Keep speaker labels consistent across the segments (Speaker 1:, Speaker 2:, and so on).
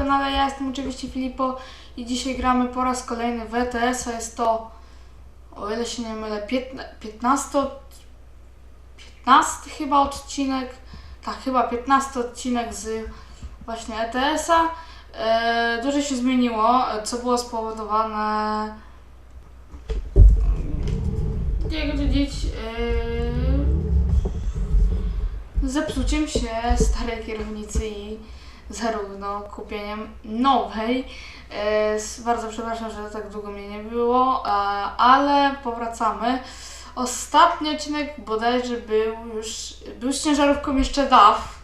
Speaker 1: kanale. Ja jestem oczywiście Filipo i dzisiaj gramy po raz kolejny w ETS, a jest to, o ile się nie mylę, 15, 15 chyba odcinek, tak, chyba 15 odcinek z właśnie ETS-a. E, dużo się zmieniło, co było spowodowane, jak powiedzieć, e, zepsuciem się starej kierownicy i zarówno kupieniem nowej. E, Bardzo przepraszam, że tak długo mnie nie było, e, ale powracamy. Ostatni odcinek bodajże był już, był z ciężarówką jeszcze DAF.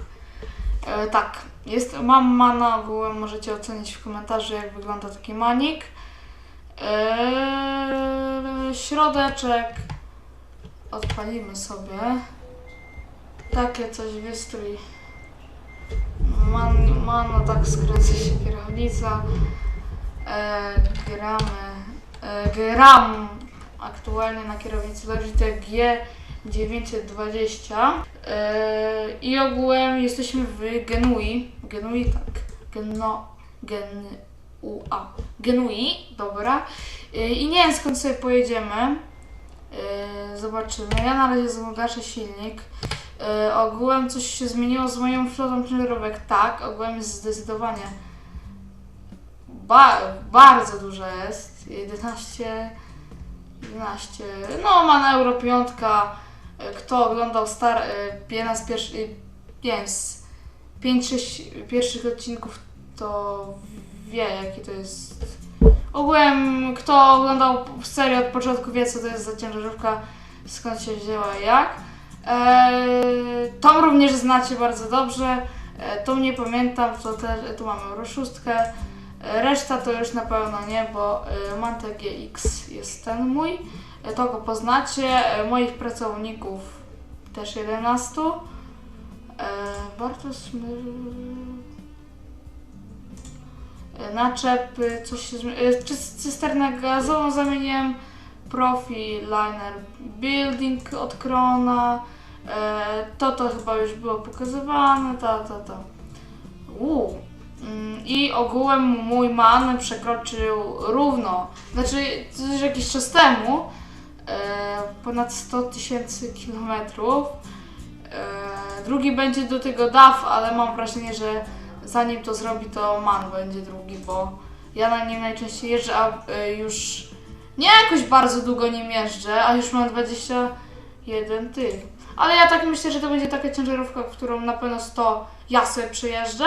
Speaker 1: E, tak, jest, mam mana ogółem, możecie ocenić w komentarzu jak wygląda taki manik. Środeczek odpalimy sobie. Takie coś wystrój. Man, mano, tak skręca się kierownica. E, gramy. E, gram aktualnie na kierownicy Logitech G920. E, I ogółem jesteśmy w Genui. Genui, tak. Geno, gen, a Genui, dobra. E, I nie wiem skąd sobie pojedziemy. E, zobaczymy. Ja na razie zagaszę silnik. E, ogółem coś się zmieniło z moją flotą ciężarówek. Tak, ogółem jest zdecydowanie ba- bardzo duża jest. 11, 11. No, ma na Euro 5. E, Kto oglądał star, e, jeden z pierwszych, 5, 5-6 pierwszych odcinków, to wie, jaki to jest. Ogółem, kto oglądał serię od początku, wie, co to jest za ciężarówka, skąd się wzięła jak. Eee, tą również znacie bardzo dobrze. E, tą nie pamiętam, to też, tu mamy Euro 6. E, Reszta to już na pewno nie, bo e, Mante GX jest ten mój. E, to go poznacie. E, moich pracowników też 11. E, Bartosz e, naczepy, coś się zmieniło. Cysternę gazową zamieniłem. Profi liner building od Krona. E, to to chyba już było pokazywane. Ta, ta, ta. Uuu. Mm, I ogółem mój man przekroczył równo, znaczy to już jakiś czas temu, e, ponad 100 tysięcy kilometrów. E, drugi będzie do tego DAF, ale mam wrażenie, że zanim to zrobi, to man będzie drugi, bo ja na nim najczęściej jeżdżę, a już nie jakoś bardzo długo nim jeżdżę, a już mam 21 tych. Ale ja tak myślę, że to będzie taka ciężarówka, którą na pewno 100 ja sobie przejeżdżę,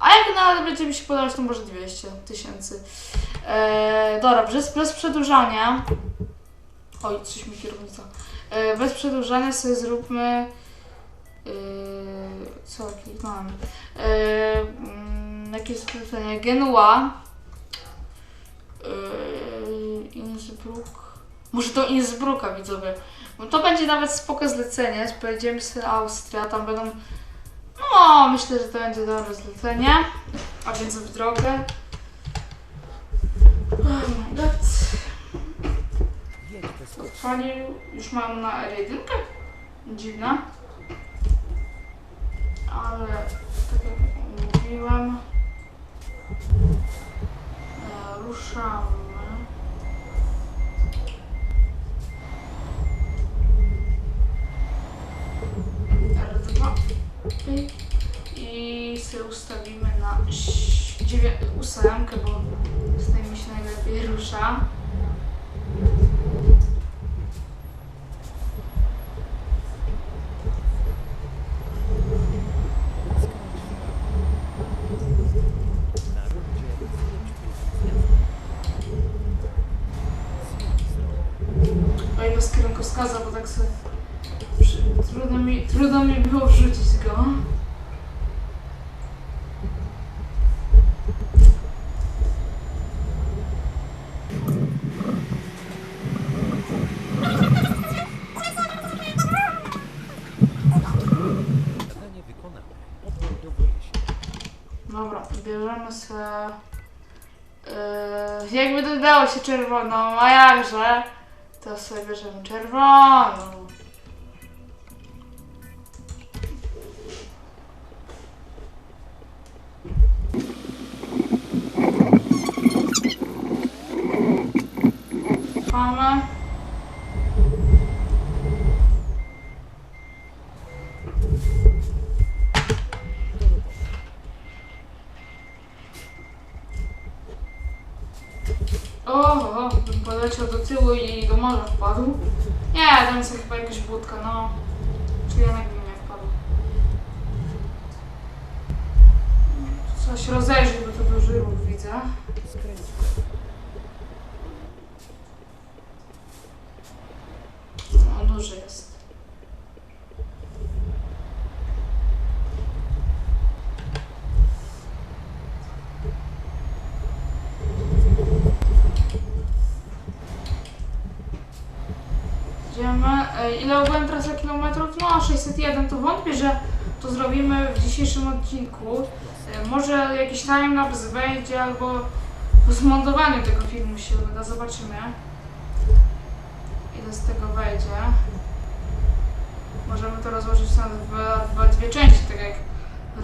Speaker 1: a jak nawet będzie mi się podobać, to może 200 tysięcy. Eee, dobra, bez, bez przedłużania. Oj, coś mi kierownica. Eee, bez przedłużania sobie zróbmy. Eee, co kliknąłem? Eee, mm, jakie jest pytanie? Genua. Eee, Innsbruck. Może do Innsbrucka widzowie. Bo to będzie nawet spoko zlecenie. Pojedziemy sobie Austria, tam będą no, myślę, że to będzie dobre zlecenie. A więc w drogę. Oh my god. Odpalił. Już mam na R1. Dziwne. Ale tak jak mówiłem. E, ruszamy. R2. Pyk. I sobie ustawimy na ś- ósemkę, bo z tej mi się najlepiej rusza. Oj, bez kierunkowskaza, bo tak sobie... Trudno mi, trudno mi było wrzucić go.
Speaker 2: Zadanie wykonane. Odmeldowuje się.
Speaker 1: Dobra, bierzemy sobie... Dodało się czerwoną, a jakże? To sobie bierzemy czerwoną. Cofamy.
Speaker 2: Do roboty.
Speaker 1: O, o, poleciał do tyłu i do morza wpadł. Nie, tam jest chyba jakaś budka, no. Czy Janek by nie wpadł. Coś rozejrzeć, bo to duży ruch widzę.
Speaker 2: Skręć w lewo.
Speaker 1: No, duży jest. Idziemy. E, Ile ogółem trasa kilometrów? No 601. To wątpię, że to zrobimy w dzisiejszym odcinku. E, Może jakiś timelapse wejdzie albo po zmontowaniu tego filmu się uda. Zobaczymy ile z tego wejdzie. Możemy to rozłożyć na dwa, dwa, dwie części, tak jak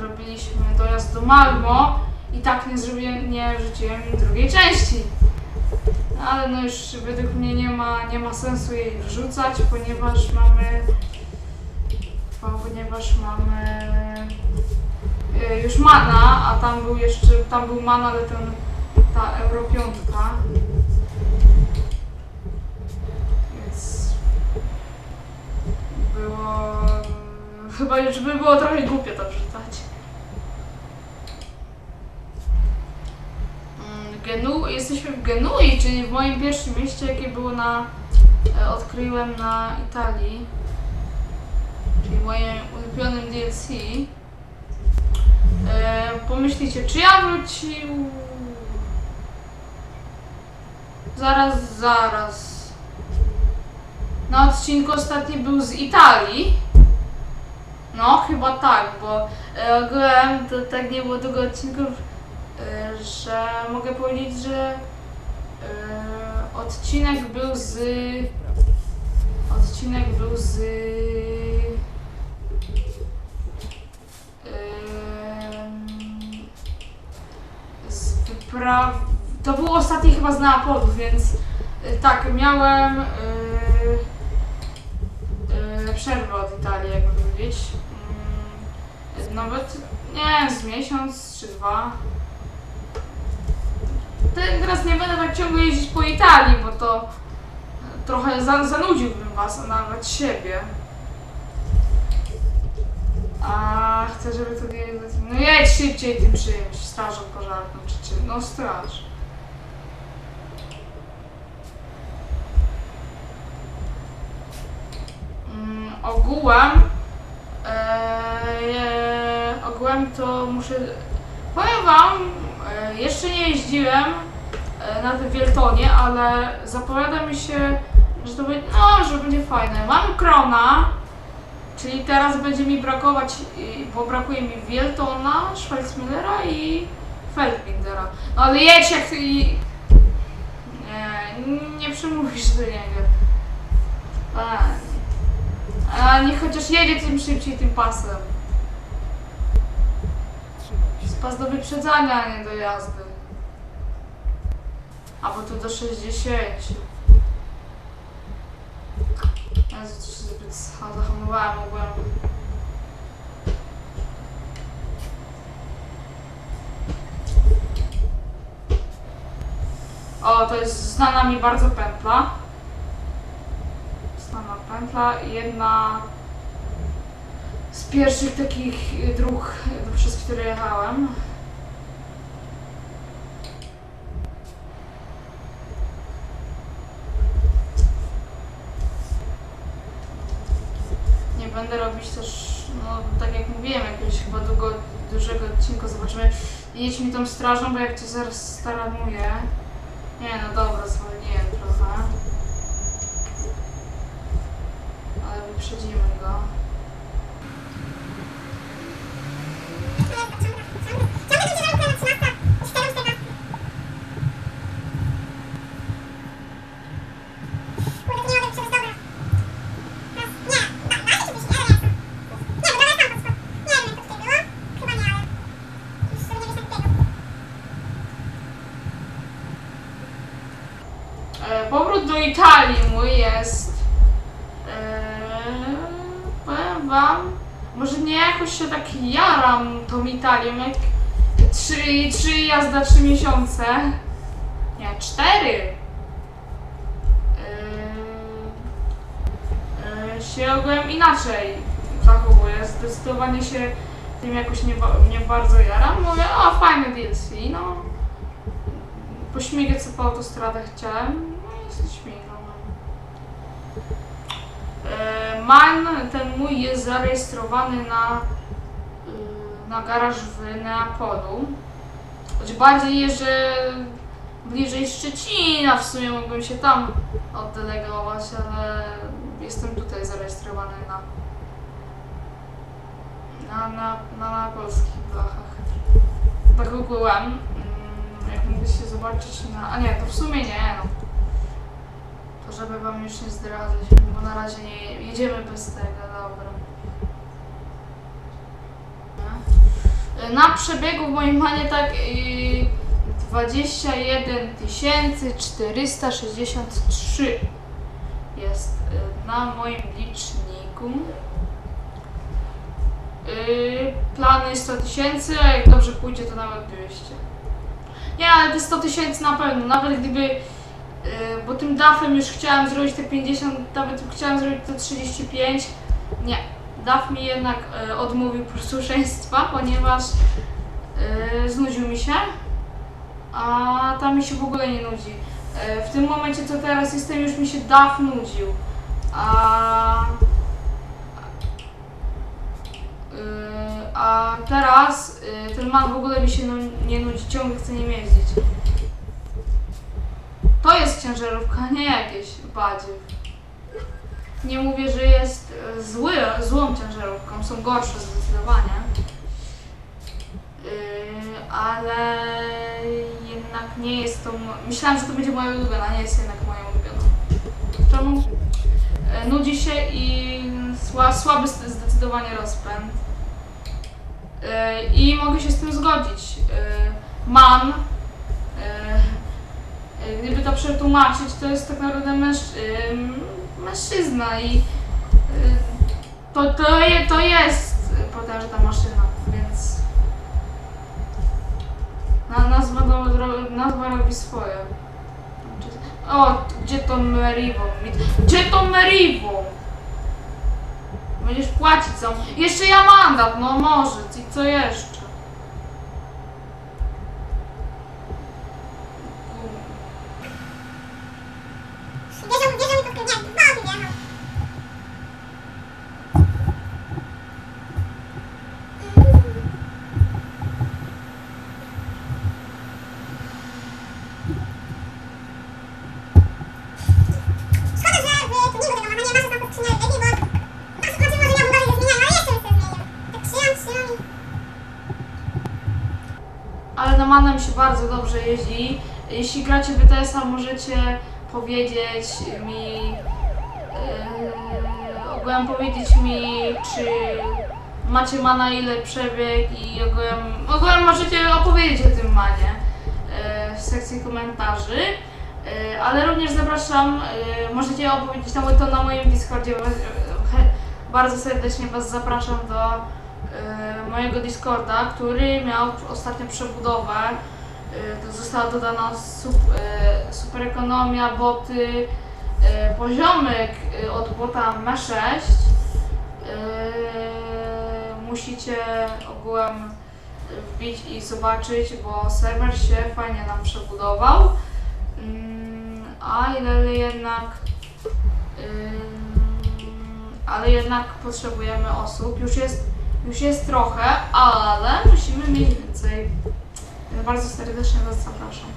Speaker 1: robiliśmy dojazd do Malmo i tak nie zrobiłem, nie wrzuciłem drugiej części. Ale no już według mnie nie ma, nie ma sensu jej wrzucać, ponieważ mamy ponieważ mamy y, już mana, a tam był jeszcze, tam był mana, ale ten, ta Euro 5. Więc było. Chyba już by było trochę głupie to wrzucać. Mm, Genu, jesteśmy w Genui, czyli w moim pierwszym mieście, jakie było na. E, odkryłem na Italii. Czyli moim ulubionym DLC. E, pomyślicie, czy ja wrócił. Zaraz, zaraz. Na odcinku ostatni był z Italii. No, chyba tak, bo e, ogółem to tak nie było tego odcinków, e, że mogę powiedzieć, że e, odcinek był z. Odcinek był z. Wypraw. To był ostatni chyba z Neapolu, więc y, tak, miałem y, y, przerwę od Italii, jakby powiedzieć. Mm, Nawet nie z miesiąc czy dwa. Te- Teraz nie będę tak ciągle jeździć po Italii, bo to trochę za, zanudziłbym was, a nawet siebie. A chcę, żeby to nie... No jedź szybciej tym czymś, strażą pożarną czy czym. No straż. Mm, ogółem... E, ogółem to muszę... Powiem wam, e, jeszcze nie jeździłem e, na tym Wieltonie, ale zapowiada mi się, że to będzie, no, że będzie fajne. Mam Krona, czyli teraz będzie mi brakować, bo brakuje mi Wieltona, Schweizmillera i Feldbindera. Ale jedź jak i... Nie, nie przemówisz do niego. A niech chociaż jedzie tym szybciej tym pasem.
Speaker 2: Się.
Speaker 1: Jest pas do wyprzedzania, a nie do jazdy. Albo to do 60. Jezu, coś zbyt scha- zahamowałem ogółem. O, to jest znana mi bardzo pętla. Znana pętla i jedna z pierwszych takich dróg, przez które jechałem. Nie będę robić też, no tak jak mówiłem, jakiegoś chyba długo, dużego odcinka. Zobaczymy. Jedź mi tą strażą, bo jak cię zaraz staranuję. Nie no dobra, zwolniłem trochę. Ale wyprzedzimy go. E, powrót do Italii Italii mój jest. Eee, powiem wam, może nie jakoś się tak jak trzy, trzy jazda, trzy miesiące. Nie, cztery. Eee, eee, się ogółem inaczej zachowuję. Zdecydowanie się tym jakoś nie, nie bardzo jaram. Mówię, o fajne DLC, no. Pośmigać sobie po autostradach chciałem, no i śmigam. E, Man, ten mój jest zarejestrowany na, na garaż w Neapolu. Choć bardziej jeżdżę bliżej Szczecina, w sumie mógłbym się tam oddelegować, ale jestem tutaj zarejestrowany na, na, na, na, na polskich blachach. Tak ogółem, mm, jak mogliście zobaczyć na... A nie, to w sumie nie, no. To żeby wam już nie zdradzać, bo na razie nie jedziemy bez tego, dobra. Nie? Na przebiegu w moim manie tak yy, 21 463 jest yy, na moim liczniku. Yy, plany 100 tysięcy, a jak dobrze pójdzie to nawet 200. Nie, ale te 100 tysięcy na pewno, nawet gdyby Yy, bo tym DAF-em już chciałam zrobić te 50, nawet chciałam zrobić te 35. Nie, DAF mi jednak yy, odmówił posłuszeństwa, ponieważ yy, znudził mi się, a tam mi się w ogóle nie nudzi. Yy, w tym momencie, co teraz jestem, już mi się DAF nudził, a a teraz ten man w ogóle mi się nie nudzi, ciągle chce nim jeździć. To jest ciężarówka, nie jakieś badziew. Nie mówię, że jest e, zły, złą ciężarówką, są gorsze zdecydowanie. Yy, ale jednak nie jest to. Myślałam, że to będzie moja ulubiona, nie jest jednak moją ulubioną. Czemu? E, Nudzi się i sła, słaby zde- zdecydowanie rozpęd. E, I mogę się z tym zgodzić. E, e, E, Gdyby to przetłumaczyć, to jest tak naprawdę męż, ym, mężczyzna i y, to, to, to jest potężna maszyna, więc na, nazwa, nazwa robi swoje. O, gdzie to Merivo? Gdzie to Merivo? Będziesz płacić za... Jeszcze ja mandat, no może, i co jeszcze?
Speaker 3: Wierzą, wierzą mi to nie, Bobby wjechał. Szkoda, że w tuningu tego machania masy są podstrzymane lepiej, bo tak znaczy może ja mu dalej ze zmieniają, ale jeszcze bym sobie zmienił. Tak trzymam, trzymam i...
Speaker 1: ale na Manem się bardzo dobrze jeździ. Jeśli gracie BTS-a, możecie powiedzieć mi, yy, ogółem powiedzieć mi, czy macie Mana ile przebieg i ogółem, ogółem możecie opowiedzieć o tym Manie yy, w sekcji komentarzy. Yy, ale również zapraszam, możecie opowiedzieć tam to na moim Discordzie. Bardzo serdecznie Was zapraszam do e, mojego Discorda, który miał ostatnio przebudowę. To została dodana sup, e, super ekonomia, boty, e, poziomek od bota M6. E, musicie ogółem wbić i zobaczyć, bo serwer się fajnie nam przebudował. Mm, A ile jednak ale jednak potrzebujemy osób. Już jest, już jest trochę, ale musimy mieć więcej. Więc Bardzo serdecznie Was zapraszam.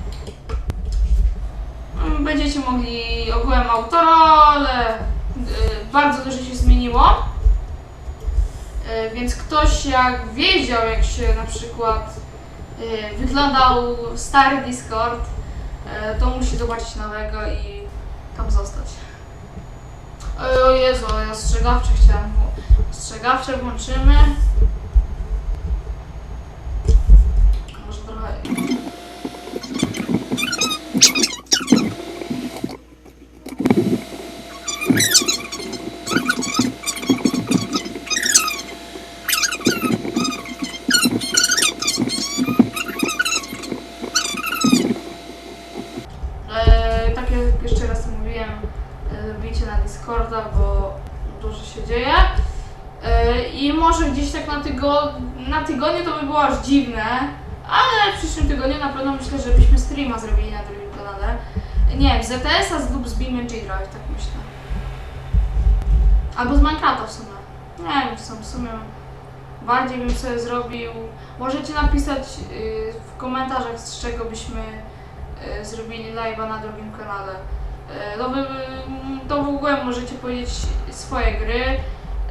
Speaker 1: Ym, Będziecie mogli ogółem autorole. y, Bardzo dużo się zmieniło. Y, Więc ktoś jak wiedział, jak się na przykład y, wyglądał stary Discord, to musi zobaczyć nowego i tam zostać. O Jezu, ale ostrzegawcze chciałam. wło- Ostrzegawcze włączymy. Może trochę. wbijcie na Discorda, bo dużo się dzieje. Yy, I może gdzieś tak na, tygo, na tygodniu to by było aż dziwne, ale w przyszłym tygodniu na pewno myślę, że byśmy streama zrobili na drugim kanale. Nie wiem, z ZTS-a lub z BeamNG Drive, tak myślę. Albo z Minecrafta w sumie. Nie wiem, w sum- w sumie bardziej bym sobie zrobił. Możecie napisać yy, w komentarzach, z czego byśmy yy, zrobili live'a na drugim kanale. To, wy, to w ogóle możecie powiedzieć swoje gry.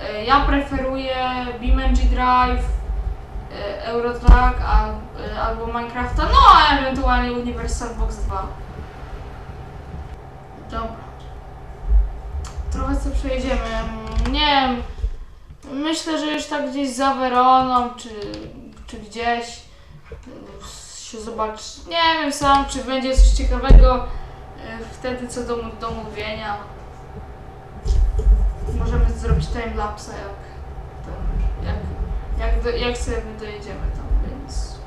Speaker 1: Yy, ja preferuję BeamNG Drive, yy, Eurotrack yy, albo Minecrafta, no a ewentualnie Universal Box 2. Dobra. Trochę sobie przejedziemy. Nie wiem. Myślę, że już tak gdzieś za Weroną, czy, czy gdzieś się zobaczy. Nie wiem sam, czy będzie coś ciekawego wtedy co do, do mówienia. Możemy zrobić timelapse jak, jak, jak, jak sobie dojedziemy tam, więc...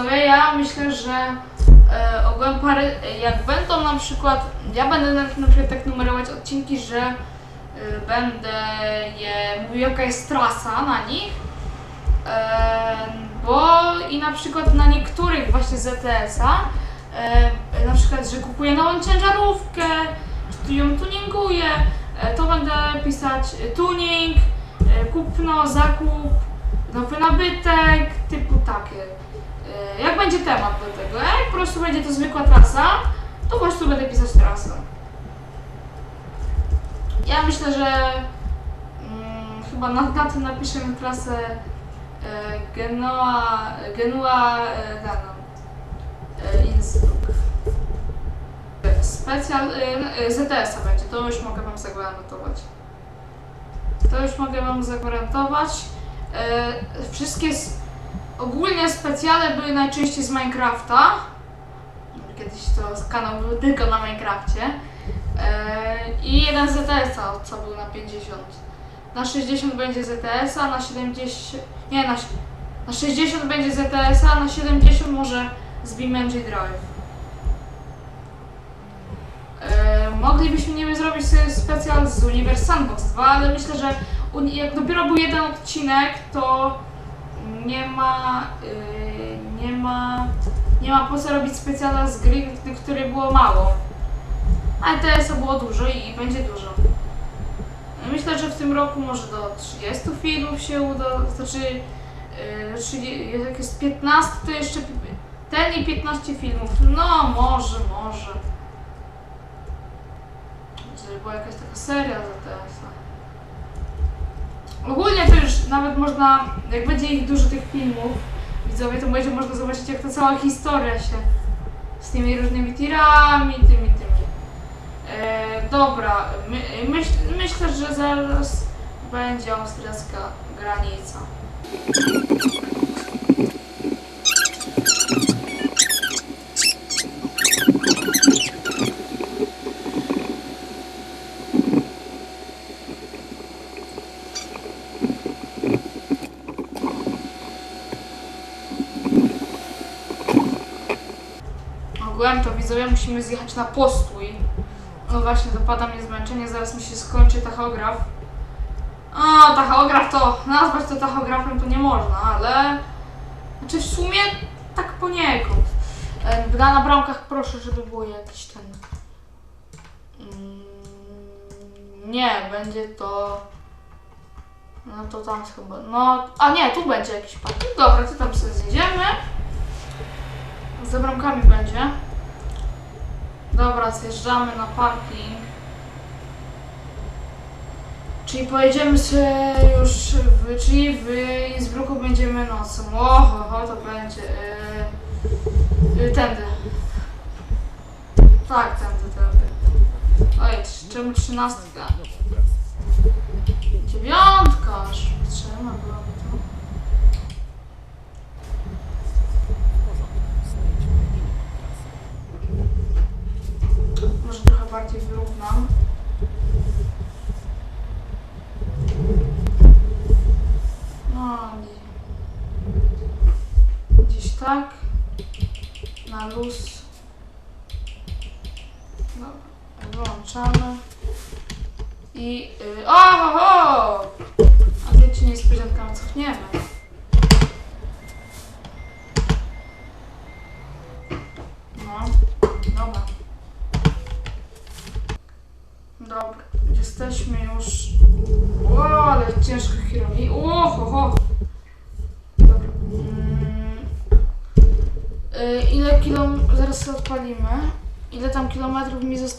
Speaker 1: Widzowie, ja myślę, że e, parę, jak będą na przykład, ja będę na, na przykład tak numerować odcinki, że e, będę je mówił jaka jest trasa na nich, e, bo i na przykład na niektórych właśnie ZTS-a, e, na przykład, że kupuję nową ciężarówkę, czy ją tuninguję, e, to będę pisać e, tuning, e, kupno, zakup, nowy nabytek, typu takie. E, Jak będzie temat do tego? Jak po prostu będzie to zwykła trasa, to po prostu będę pisać trasę. Ja myślę, że mm, chyba na, na tym napiszemy trasę e, Genoa, Genua e. E, Innsbruck. Specjal e, e, ZTS-a będzie, to już mogę Wam zagwarantować. To już mogę Wam zagwarantować. E, wszystkie ogólnie specjale były najczęściej z Minecrafta. Kiedyś to kanał był tylko na Minecrafcie. E, I jeden ZTS-a, co był na 50. Na 60 będzie ZTS-a, na 70. Nie, na, na 60 będzie ZTS-a, na 70 może z BeamNG Drive. E, moglibyśmy wiem, zrobić sobie specjal z Universe Sandbox 2, ale myślę, że jak dopiero był jeden odcinek, to nie ma, yy, nie ma, nie ma po co robić specjala z gry, której było mało. A TS było dużo i, będzie dużo. Myślę, że w tym roku może do 30 filmów się uda, znaczy yy, 30, jak jest 15 to jeszcze ten i 15 filmów. No może, może. Żeby była jakaś taka seria za TS-a. Ogólnie to nawet można, jak będzie ich dużo tych filmów, widzowie, to będzie można zobaczyć jak ta cała historia się z tymi różnymi tirami, tymi, tymi. E, dobra, my, myśl, myślę, że zaraz będzie austriacka granica. Ogółem to musimy zjechać na postój. No właśnie, dopada mnie zmęczenie, zaraz mi się skończy tachograf. A, tachograf to, nazwać to tachografem to nie można, ale... Znaczy w sumie tak poniekąd. Na, na bramkach proszę, żeby było jakiś ten... Mm, Nie, będzie to... No to tam chyba, no... A nie, tu będzie jakiś parking. Dobra, to tam sobie zjedziemy. Za bramkami będzie. Dobra, zjeżdżamy na parking. Czyli pojedziemy sobie już, w, czyli w Innsbrucku będziemy nocą. Oho, ho, to będzie. Y, Tędy. Tak, tędy, tędy. Oj, czemu trzynastka? Dziewiątka! Aż byłaby to.
Speaker 2: W porządku. Znajdźmy inną trasę.
Speaker 1: Może trochę bardziej wyrównam.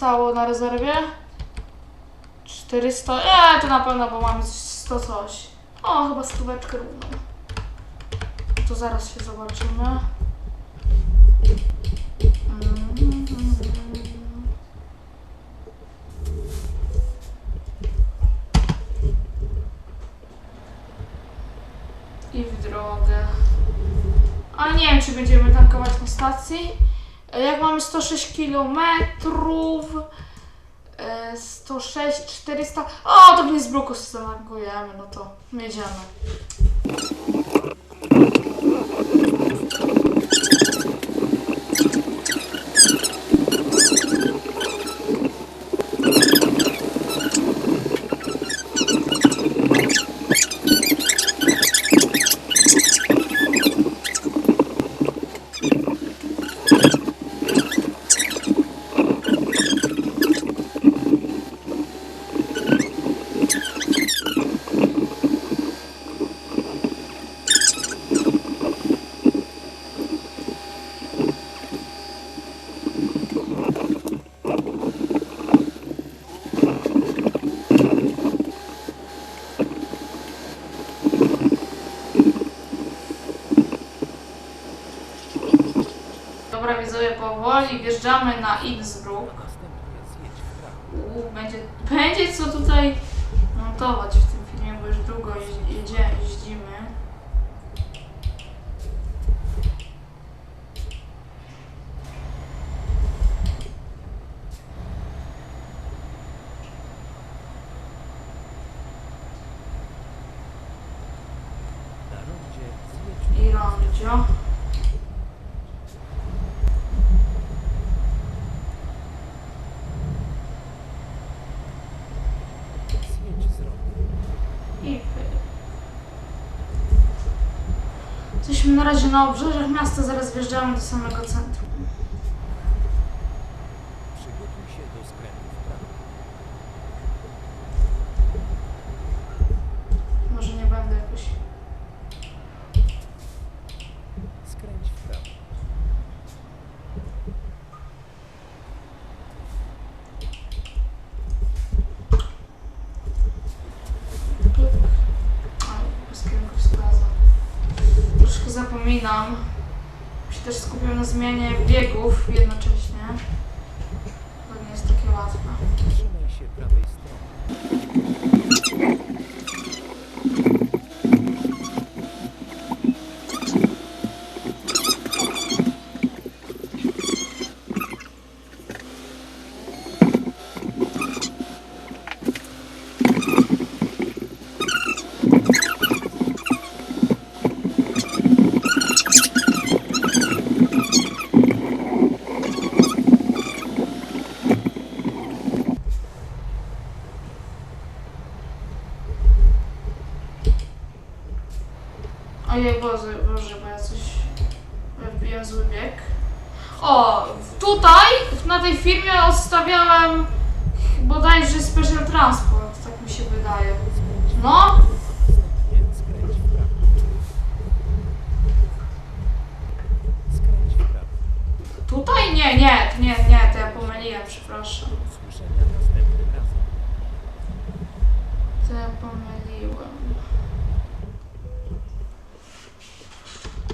Speaker 1: Zostało na rezerwie? 400... Nie, to na pewno, bo mamy 100 coś. O, chyba stóweczkę równą. To zaraz się zobaczymy. I w drogę. A nie wiem, czy będziemy tankować na stacji. E, Jak mamy 106 km, 106, 400. O, to w Niezbruku sobie zatankujemy, no to jedziemy. Dobra, widzowie, powoli wjeżdżamy na Innsbruck. Uuu, będzie, będzie co tutaj montować w tym filmie, bo już długo jedzie, jeździmy. I.
Speaker 2: zjedź z ronda.
Speaker 1: I pyk. Jesteśmy na razie na obrzeżach miasta, zaraz wjeżdżamy do samego centrum.
Speaker 2: Przygotuj się do skrętu w prawo.
Speaker 1: Może nie będę jakoś...
Speaker 2: Skręć w prawo.
Speaker 1: Pyk. Oj, bez kierunkowskazu. Troszkę zapominam. Skupiam na zmianie biegów jednocześnie. To nie jest takie łatwe. Ojej, Boże, Boże, bo ja coś wbiłem zły bieg. O, tutaj, na tej firmie odstawiałem bodajże Special Transport, tak mi się No, tutaj? Nie, nie, nie, nie, to ja pomyliłem, przepraszam. To ja pomyliłem.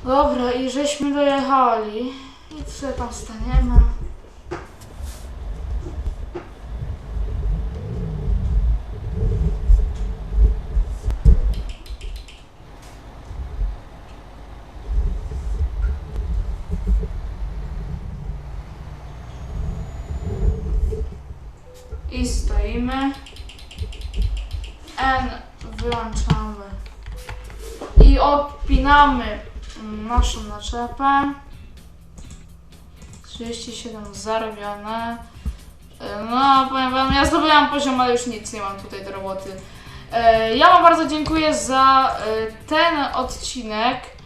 Speaker 1: Dobra, i żeśmy dojechali. I sobie tam staniemy. Naszą naczepę. 37 zarobione. E, No, powiem wam, ja zdobyłam poziom, ale już nic nie mam tutaj do roboty. E, Ja wam bardzo dziękuję za e, ten odcinek.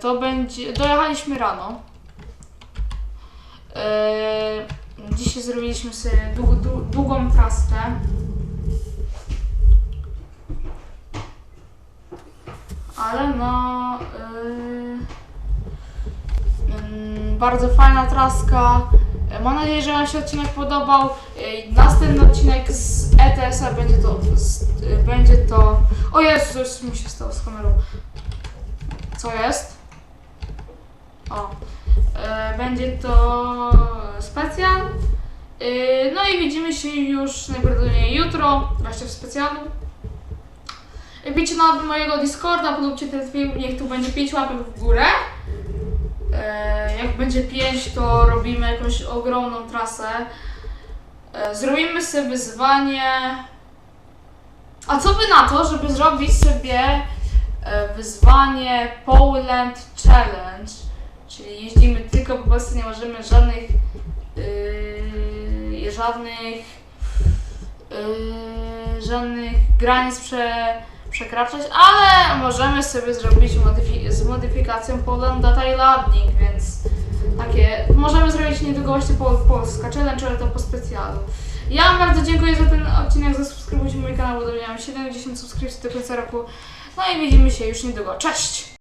Speaker 1: To będzie... Dojechaliśmy rano. Dzisiaj zrobiliśmy sobie dłu, dłu, długą traskę. Ale no... Yy, mm, bardzo fajna traska. Mam nadzieję, że Wam się odcinek podobał. E, Następny odcinek z ETS-a będzie to. Z, e, będzie to. O Jezu, coś mi się stało z kamerą. Co jest? O. E, Będzie to specjal. E, No i widzimy się już najprawdopodobniej jutro, właśnie w specjalu. Wbijcie na mojego Discorda, polubcie ten film, niech tu będzie 5 łapek w górę. E, jak będzie 5, to robimy jakąś ogromną trasę. E, zrobimy sobie wyzwanie. A co by na to, żeby zrobić sobie e, wyzwanie Poland Challenge? Czyli jeździmy tylko po prostu, nie możemy żadnych yy, żadnych yy, żadnych granic prze, przekraczać, ale możemy sobie zrobić modyfi- z modyfikacją Poland Data i Landing, więc takie możemy zrobić niedługo właśnie po, Polska Challenge, ale to po specjalu. Ja Wam bardzo dziękuję za ten odcinek, zasubskrybujcie mój kanał, bo miałam 70 subskrypcji do końca roku. No i widzimy się już niedługo. Cześć!